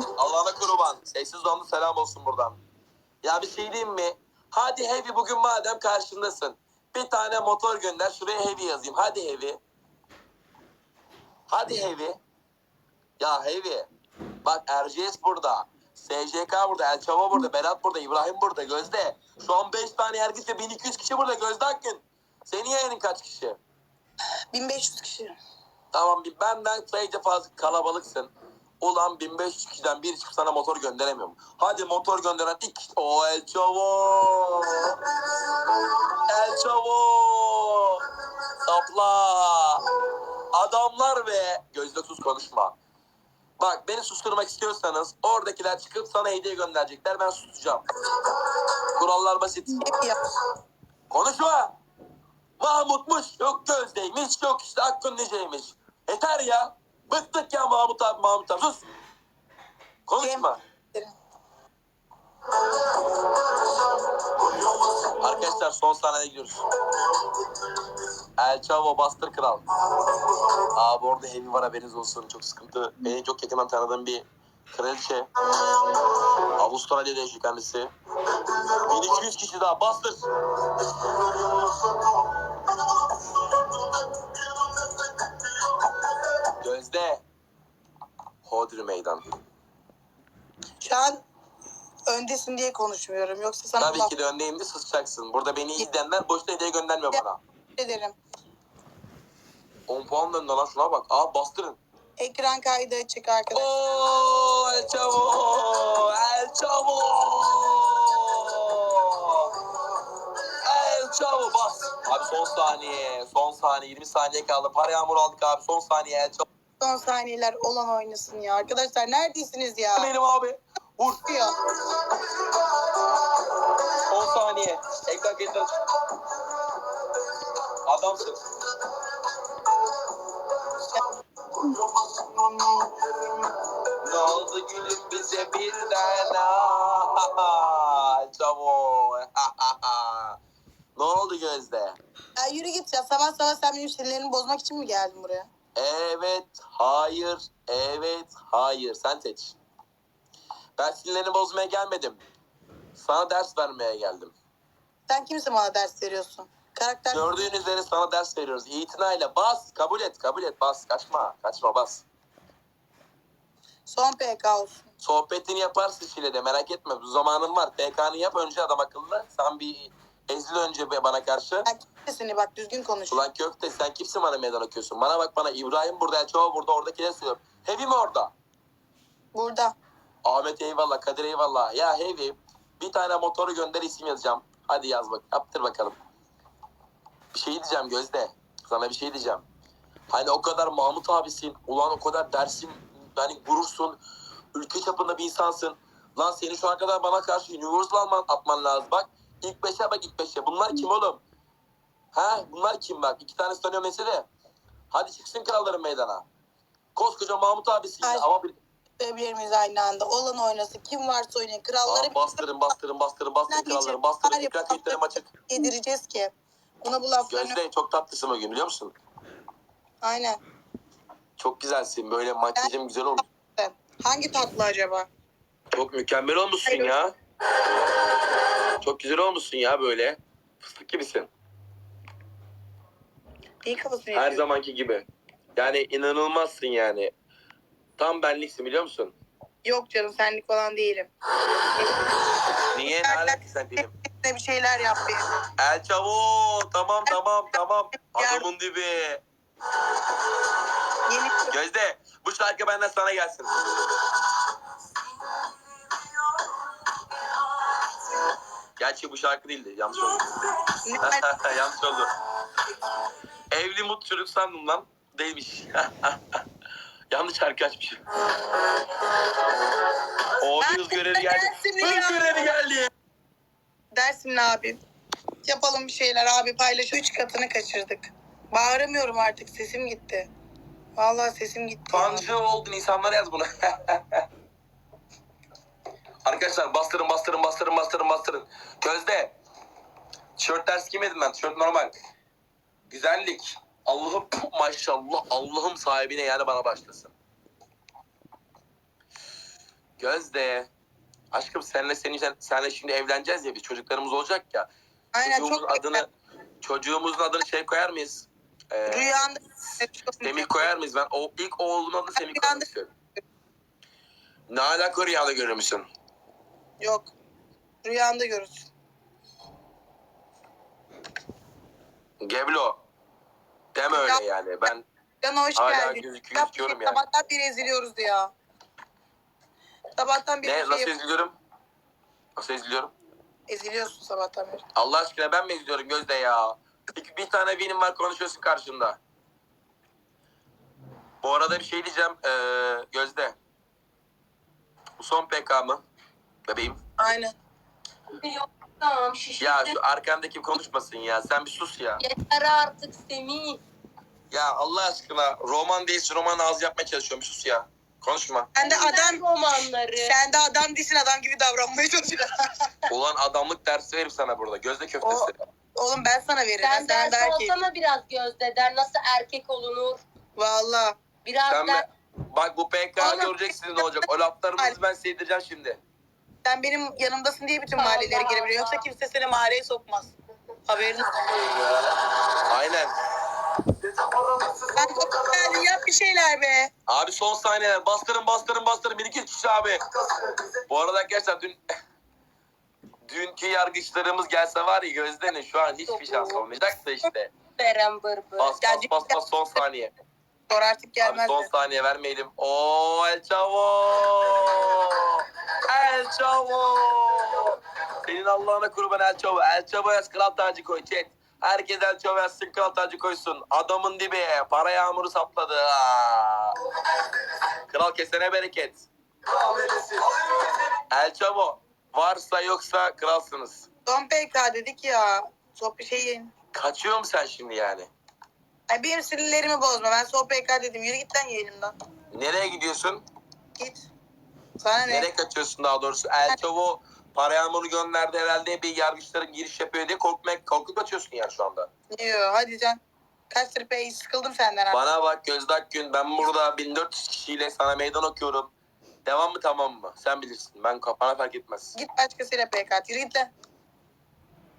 Allah'ına kurban. Sessiz dondu selam olsun buradan. Ya bir şey diyeyim mi? Hadi Heavy bugün madem karşındasın. Bir tane motor gönder şuraya Heavy yazayım. Hadi Heavy. Hadi Heavy. Ya Heavy. Bak RGS burada. SJK burada. El Çavo burada. Berat burada. İbrahim burada. Gözde. Şu an 5 tane herkes ve 1200 kişi burada. Gözde Akgün. Senin yayının kaç kişi? 1500 kişi. Tamam bir benden sayıca fazla kalabalıksın. Ulan 1500 kişiden biri çıkıp sana motor gönderemiyorum. Hadi motor gönderen ilk kişi. O El Chavo. El Chavo. Sapla. Adamlar ve gözde sus konuşma. Bak beni susturmak istiyorsanız oradakiler çıkıp sana hediye gönderecekler. Ben susacağım. Kurallar basit. Konuşma. Mahmutmuş, yok Gözde'ymiş, yok işte Hakkın Nice'ymiş. Yeter ya. Bıktık ya Mahmut abi, Mahmut abi. Sus. Konuşma. Arkadaşlar son sahneye gidiyoruz. El Chavo bastır kral. Abi orada heavy var haberiniz olsun. Çok sıkıntı. Beni çok yakından tanıdığım bir kraliçe. Avustralya'da yaşıyor kendisi. 1200 kişi daha bastır. Hodri meydan. Şu an öndesin diye konuşmuyorum. Yoksa sana Tabii ki de öndeyim de susacaksın. Burada beni izleyenler boşuna hediye göndermiyor bana. ederim. 10 puan döndü lan şuna bak. Aa bastırın. Ekran kaydı açık arkadaşlar. Oo, El Chavo! El Chavo! El Chavo bas. Abi son saniye. Son saniye. 20 saniye kaldı. Para yağmuru aldık abi. Son saniye El Chavo. Son saniyeler olan oynasın ya. Arkadaşlar neredesiniz ya? Benim abi. Vur. Ya. 10 saniye. Ekran aç. Adamsın. Ne oldu gülüm bize birden? Ah, Çavo. ne oldu Gözde? ya yürü git ya. Sabah sabah sen benim sinirlerimi bozmak için mi geldin buraya? Evet, hayır, evet, hayır. Sen seç. Ben sinirlerini bozmaya gelmedim. Sana ders vermeye geldim. Sen kimsin bana ders veriyorsun? Karakter Gördüğün üzere sana ders veriyoruz. İtinayla bas, kabul et, kabul et, bas. Kaçma, kaçma, bas. son PK olsun. Sohbetini yaparsın Şile'de merak etme. Zamanın var. PK'nı yap önce adam akıllı. Sen bir ezil önce be- bana karşı. Sen kimsin bak düzgün konuş. Ulan köfte sen kimsin bana meydan okuyorsun? Bana bak bana İbrahim burada, Elçova burada, oradakileri söylüyorum. Heavy mi orada? Burada. Ahmet eyvallah, Kadir eyvallah. Ya Heavy bir tane motoru gönder isim yazacağım. Hadi yaz bak, yaptır bakalım. Bir şey diyeceğim Gözde. Sana bir şey diyeceğim. Hani o kadar Mahmut abisin. Ulan o kadar dersin. Yani gurursun. Ülke çapında bir insansın. Lan seni şu ana kadar bana karşı Universal atman lazım. Bak ilk beşe bak ilk beşe. Bunlar kim oğlum? Ha bunlar kim bak? İki tanesi tanıyor mesele. Hadi çıksın kralların meydana. Koskoca Mahmut abisin ya. Ay. Ama bir Birbirimiz aynı anda. Olan oynasın. Kim varsa oynayın. Kralları Aa, bastırın bastırın bastırın bastırın kralları bastırın. Ekran kayıtlarım açık. yedireceğiz ki. Buna bu laflarını... Gözde çok tatlısın bugün biliyor musun? Aynen. Çok güzelsin. Böyle makyajım güzel olmuş. Hangi tatlı acaba? Çok mükemmel olmuşsun ya. Çok güzel olmuşsun ya böyle. Fıstık gibisin. İyi kafasını Her yapıyor. zamanki gibi. Yani inanılmazsın yani. Tam benliksin biliyor musun? Yok canım senlik falan değilim. Niye? Ne alakası sen değilim? Ne bir şeyler yap benim. El Çavo. Tamam tamam tamam. Adamın dibi. Yeni Gözde bu şarkı benden sana gelsin. Gerçi bu şarkı değildi. Yanlış oldu. Yanlış oldu. Evli mutlu çocuk sandım lan. Değilmiş. Yanlış şarkı açmışım. O hız görevi geldi. Dersimli Hız görevi geldi. Dersimle abi. Yapalım bir şeyler abi paylaş. Üç katını kaçırdık. Bağıramıyorum artık sesim gitti. Vallahi sesim gitti. ya. Fancı oldun insanlara yaz bunu. Arkadaşlar bastırın bastırın bastırın bastırın bastırın. Gözde. Tişört ters giymedim ben. Tişört normal. Güzellik. Allah'ım maşallah Allah'ım sahibine yani bana başlasın. Gözde. Aşkım senle senin senle şimdi evleneceğiz ya biz çocuklarımız olacak ya. Aynen Çocuğumuzun çok adını çocuğumuzun adını şey koyar mıyız? Ee, Rüyanda Semih koyar mıyız? Ben o ilk oğlumun adını Semih koymak istiyorum. Ne alaka rüyada görür müsün? Yok. Rüyanda görürsün. Geblo. Deme öyle yani. Ben Can hoş Hala geldin. gözüküyor, Ya, gözüküyorum yani. Sabahtan beri eziliyoruz ya. Sabahtan beri ne nasıl şey yap- eziliyorum? Nasıl eziliyorum? eziliyorsun sabahtan beri. Allah aşkına ben mi izliyorum Gözde ya? Bir, bir tane benim var konuşuyorsun karşımda. Bu arada bir şey diyeceğim ee, Gözde. Bu son PK mı? Bebeğim. Aynen. Yok tamam şişirdim. Ya şu arkandaki konuşmasın ya. Sen bir sus ya. Yeter artık Semih. Ya Allah aşkına roman değilsin roman ağzı yapmaya çalışıyorum. Sus ya. Konuşma. Sen de adam romanları. sen de adam değilsin adam gibi davranmaya çalışıyorsun. Ulan adamlık dersi veririm sana burada. Gözde köftesi. Oğlum ben sana veririm. Sen ben ders der ki. olsana biraz Gözde'den nasıl erkek olunur. Valla. Biraz Sen da mi? Bak bu PK göreceksiniz ne olacak. O laflarımızı ben sevdireceğim şimdi. Sen benim yanımdasın diye bütün mahallelere girebiliyor. Yoksa kimse seni mahalleye sokmaz. Haberin olsun. Aynen. Ben çok yap bir şeyler be. Abi son saniyeler. Bastırın bastırın bastırın. Bir iki kişi abi. Bu arada arkadaşlar dün dünkü yargıçlarımız gelse var ya Gözde'nin şu an hiçbir şans olmayacak da işte. Bas bas bas bas son saniye. Sonra artık Abi gelmez. son de. saniye vermeyelim. Oo El Chavo. El Chavo. Senin Allah'ına kurban El Chavo. El Chavo yaz kral tacı koy chat. Herkes El Chavo yazsın kral tacı koysun. Adamın dibi. Para yağmuru sapladı. Aa. Kral kesene bereket. El Chavo. Varsa yoksa kralsınız. Son PK dedik ya. Çok bir şey yiyin. Kaçıyor mu sen şimdi yani? Ay benim sinirlerimi bozma. Ben son PK dedim. Yürü git lan yayınımdan. Nereye gidiyorsun? Git. Sana ne? Nereye kaçıyorsun daha doğrusu? El Chavo para yağmuru gönderdi herhalde bir yargıçların giriş yapıyor diye korkmak, korkup kaçıyorsun yani şu anda. Diyor. Hadi can. Kaç tır sıkıldım senden artık. Bana bak Gözde Akgün ben burada 1400 kişiyle sana meydan okuyorum. Devam mı tamam mı? Sen bilirsin. Ben kafana fark etmez. Git başkasıyla PK at. Yürü git lan.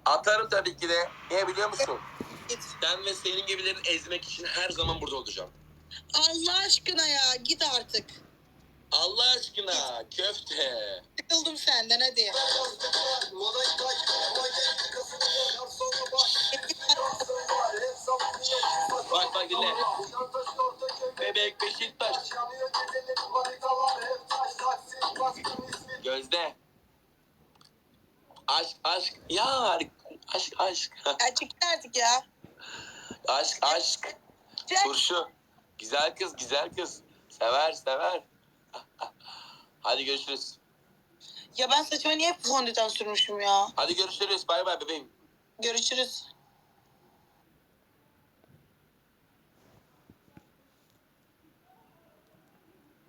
Atarım tabii ki de. Niye biliyor musun? Git. Ben ve senin gibilerin ezmek için her zaman burada olacağım. Allah aşkına ya. Git artık. Allah aşkına köfte. Sıkıldım senden hadi. Bak bak dinle. Bebek Beşiktaş. Gözde. Aşk aşk. Ya aşk aşk. Ya çık artık ya. Aşk aşk. Turşu. Güzel kız güzel kız. Sever sever. Hadi görüşürüz. Ya ben saçıma niye fondöten sürmüşüm ya? Hadi görüşürüz. Bay bay bebeğim. Görüşürüz.